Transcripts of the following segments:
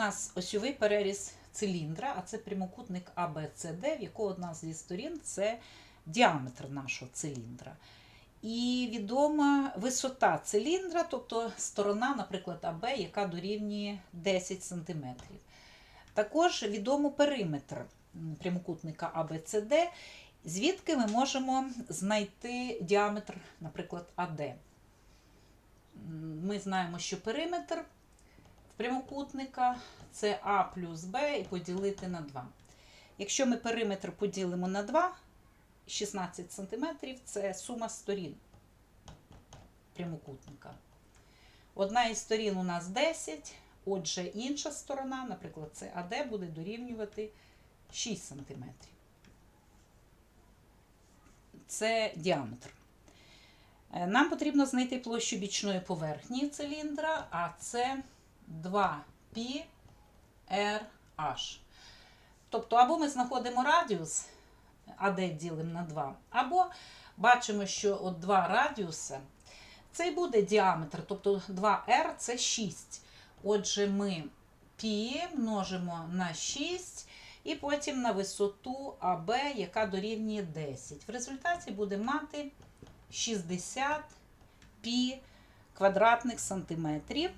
нас осьовий переріз циліндра, а це прямокутник ABCD, в якого одна зі сторін це діаметр нашого циліндра. І відома висота циліндра, тобто сторона, наприклад, АБ, яка дорівнює 10 см. Також відомо периметр прямокутника ABCD, звідки ми можемо знайти діаметр, наприклад, АД. Ми знаємо, що периметр прямокутника це А плюс Б і поділити на 2. Якщо ми периметр поділимо на 2, 16 см це сума сторін прямокутника. Одна із сторін у нас 10, отже, інша сторона, наприклад, це АД, буде дорівнювати 6 см. Це діаметр. Е, Нам потрібно знайти площу бічної поверхні циліндра, а це 2πrh. Тобто, або ми знаходимо радіус, АД ділимо на 2, або бачимо, що от два радіуси це і буде діаметр, тобто 2r це 6. Отже, ми пі ем множимо на 6. І потім на висоту АБ, яка дорівнює 10. В результаті будемо мати 60 пі квадратних сантиметрів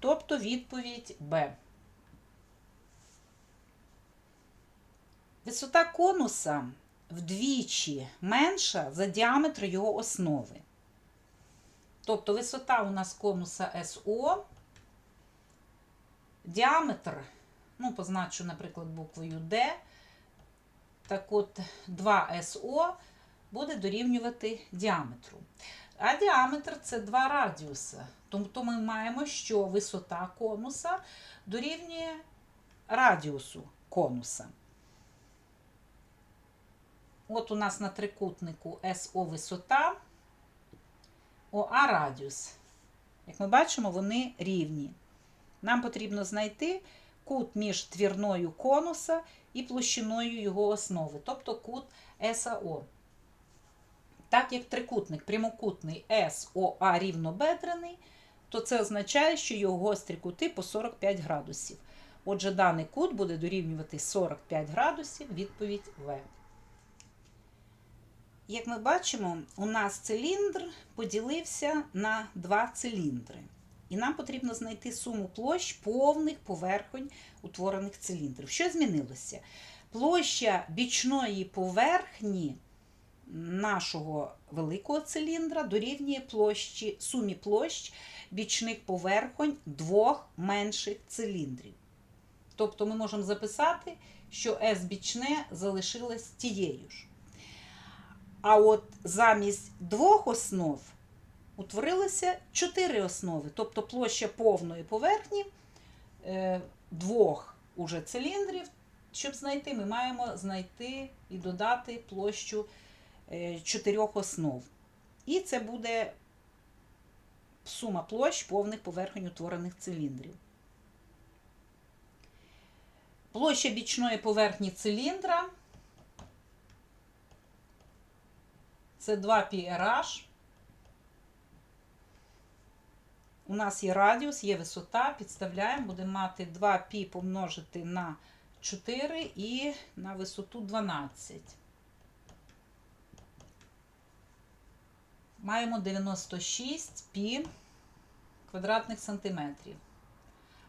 тобто відповідь Б. Висота конуса вдвічі менша за діаметр його основи. Тобто висота у нас конуса СО, діаметр, ну, позначу, наприклад, буквою D, так от 2СО буде дорівнювати діаметру. А діаметр це два радіуси. Тобто ми маємо, що висота конуса дорівнює радіусу конуса. От у нас на трикутнику СО висота, ОА радіус. Як ми бачимо, вони рівні. Нам потрібно знайти кут між твірною конуса і площиною його основи, тобто кут САО. Так як трикутник прямокутний СОА рівнобедрений, то це означає, що його гострі кути по 45 градусів. Отже, даний кут буде дорівнювати 45 градусів, відповідь В. Як ми бачимо, у нас циліндр поділився на два циліндри. І нам потрібно знайти суму площ повних поверхонь утворених циліндрів. Що змінилося? Площа бічної поверхні нашого великого циліндра дорівнює площі, сумі площ бічних поверхонь двох менших циліндрів. Тобто ми можемо записати, що S бічне залишилось тією ж. А от замість двох основ утворилося чотири основи. Тобто площа повної поверхні е, двох уже циліндрів. Щоб знайти, ми маємо знайти і додати площу чотирьох основ. І це буде сума площ повних поверхонь утворених циліндрів. Площа бічної поверхні циліндра це 2 πRH. У нас є радіус, є висота, підставляємо, будемо мати 2 π помножити на 4 і на висоту 12. Маємо 96 π квадратних сантиметрів.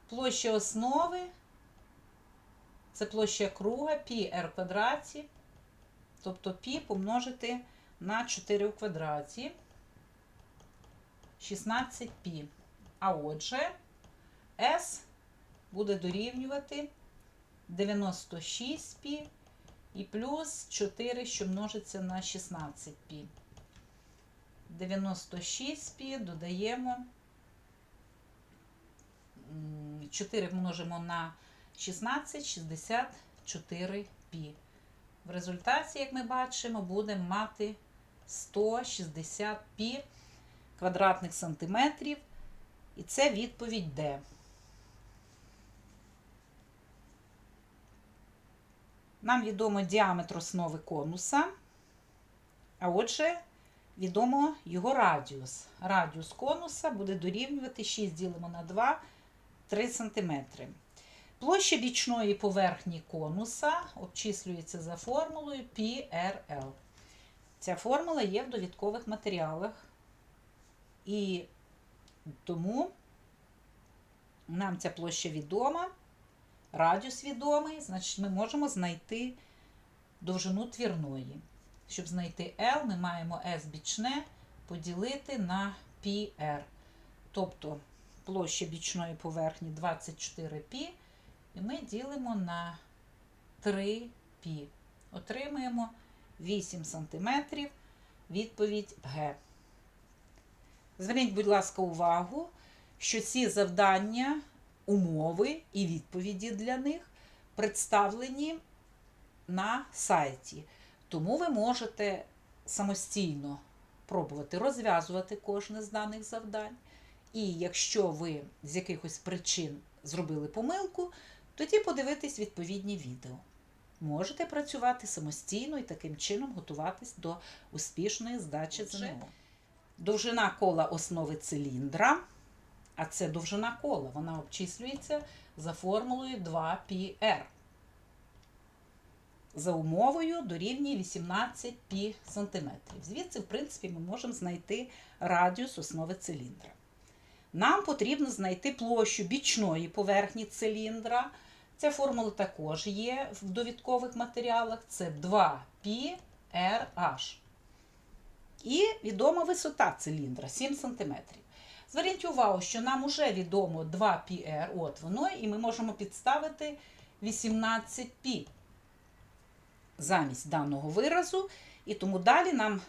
Площа основи це площа круга πr квадраті, тобто π помножити на 4 у квадраті 16 π. А отже, S буде дорівнювати 96 π і плюс 4, що множиться на 16 π. 96 пі додаємо 4 множимо на 16, 64 пі. В результаті, як ми бачимо, будемо мати 160 пі квадратних сантиметрів. І це відповідь Д. Нам відомо діаметр основи конуса, а отже, відомо його радіус. Радіус конуса буде дорівнювати 6 ділимо на 2, 3 см. Площа бічної поверхні конуса обчислюється за формулою PRL. Ця формула є в довідкових матеріалах. І тому нам ця площа відома, радіус відомий, значить ми можемо знайти довжину твірної. Щоб знайти L, ми маємо S бічне поділити на PR. Тобто площа бічної поверхні 24π, і ми ділимо на 3π. Отримаємо 8 см. Відповідь Г. Зверніть, будь ласка, увагу, що ці завдання, умови і відповіді для них представлені на сайті. Тому ви можете самостійно пробувати розв'язувати кожне з даних завдань. І якщо ви з якихось причин зробили помилку, тоді подивитись відповідні відео. Можете працювати самостійно і таким чином готуватись до успішної здачі ЗНО. Довжина кола основи циліндра, а це довжина кола, вона обчислюється за формулою 2πr За умовою дорівнює 18 π см. Звідси, в принципі, ми можемо знайти радіус основи циліндра. Нам потрібно знайти площу бічної поверхні циліндра. Ця формула також є в довідкових матеріалах. Це 2πrh. І відома висота циліндра 7 см. Зверніть увагу, що нам вже відомо 2πr, от воно, і ми можемо підставити 18π замість даного виразу. І тому далі нам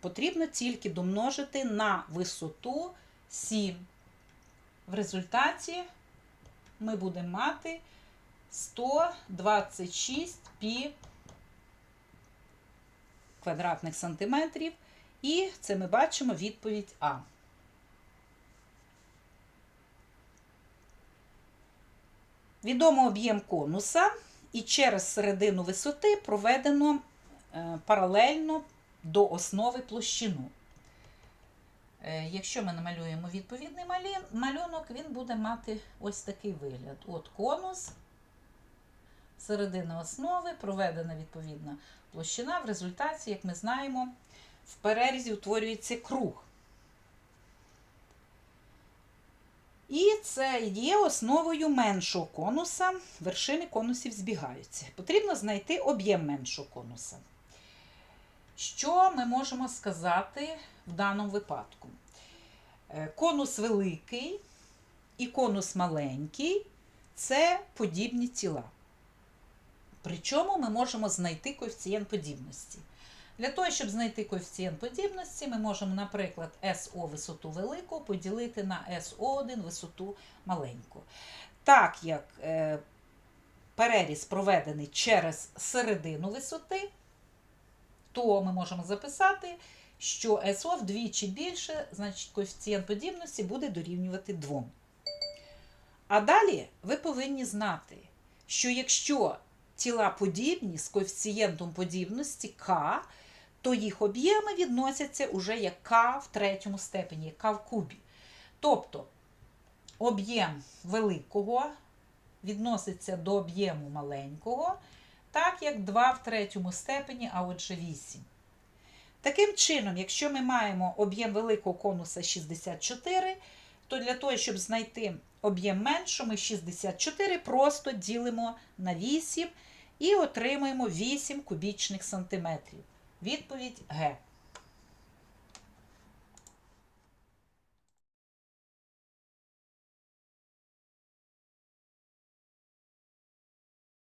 потрібно тільки домножити на висоту 7. В результаті ми будемо мати 126 пі квадратних сантиметрів. І це ми бачимо відповідь А. Відомо об'єм конуса, і через середину висоти проведено е, паралельно до основи площину. Е, Якщо ми намалюємо відповідний малюнок, він буде мати ось такий вигляд. От конус, середина основи, проведена відповідна площина. В результаті, як ми знаємо, в перерізі утворюється круг. І це є основою меншого конуса. Вершини конусів збігаються. Потрібно знайти об'єм меншого конуса. Що ми можемо сказати в даному випадку? Е, Конус великий і конус маленький це подібні тіла. Причому ми можемо знайти коефіцієнт подібності. Для того, щоб знайти коефіцієнт подібності, ми можемо, наприклад, СО висоту велику поділити на СО1 висоту маленьку. Так як е, переріз проведений через середину висоти, то ми можемо записати, що СО вдвічі більше, значить коефіцієнт подібності буде дорівнювати 2. А далі ви повинні знати, що якщо тіла подібні з коефіцієнтом подібності К, то їх об'єми відносяться уже як К в третьому степені, К в кубі. Тобто об'єм великого відноситься до об'єму маленького, так як 2 в третьому степені, а отже 8. Таким чином, якщо ми маємо об'єм великого конуса 64, то для того, щоб знайти об'єм меншого, ми 64 просто ділимо на 8 і отримуємо 8 кубічних сантиметрів. Відповідь Г.